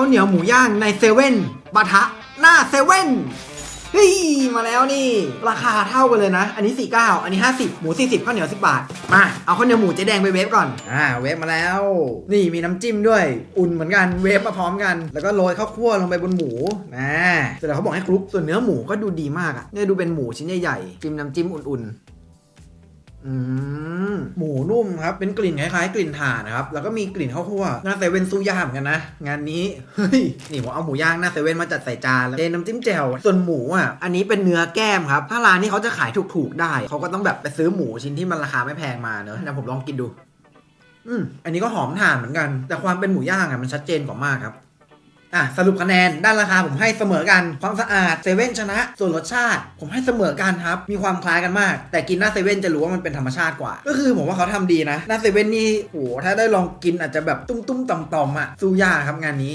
ข้าวเหนียวหมูย่างในเซเว่นบะทะหน้าเซเว่นเฮ้ยมาแล้วนี่ ราคาเท่ากันเลยนะ อันนี้ 49 อันนี้ 50 หมู 40ข้าวเหนียว 10 บาท มาเอาข้าวเหนียวหมูเจ๊แดงไปเวฟก่อน อ่าเวฟมาแล้ว นี่มีน้ำจิ้มด้วย อุ่นเหมือนกันเวฟมาพร้อมกัน แล้วก็โรยข้าวคั่วลงไปบนหมูนะเสร็จแล้วเขาบอกให้คลุกส่วนเนื้อหมูก็ดูดีมากอะเนี่ยดูเป็นหมูชิ้นใหญ่ๆจิ้มน้ำจิ้มอุ่นๆ อืมหมูนุ่มครับ เป็นกลิ่นคล้ายๆ กลิ่นถ่านนะครับ แล้วก็มีกลิ่นข้าวคั่วหน้าเซเว่นสู้ยากเหมือนกันนะ งานนี้ เฮ้ย นี่ผมเอาหมูย่างหน้าเซเว่นมาจัดใส่จานแล้วเทน้ำจิ้มแจ่ว ส่วนหมูอะ อันนี้เป็นเนื้อแก้มครับ ถ้าร้านนี้เขาจะขายถูกๆได้ เขาก็ต้องแบบไปซื้อหมูชิ้นที่มันราคาไม่แพงมาเนอะเดี๋ยวผมลองกินดู อืม อันนี้ก็หอมถ่านเหมือนกัน แต่ความเป็นหมูย่างอะมันชัดเจนกว่ามากครับ อะสรุปคะแนนด้านราคาผมให้เสมอกัน ความสะอาดเซเว่นชนะ ส่วนรสชาติ ผมให้เสมอกันครับ มีความคล้ายกันมาก แต่กินหน้าเซเว่นจะรู้ว่ามันเป็นธรรมชาติกว่า ก็คือผมว่าเขาทำดีนะ หน้าเซเว่นนี่โอ้โหถ้าได้ลองกินอาจจะแบบตุ้มๆต่อมๆอะสู้ยากครับงานนี้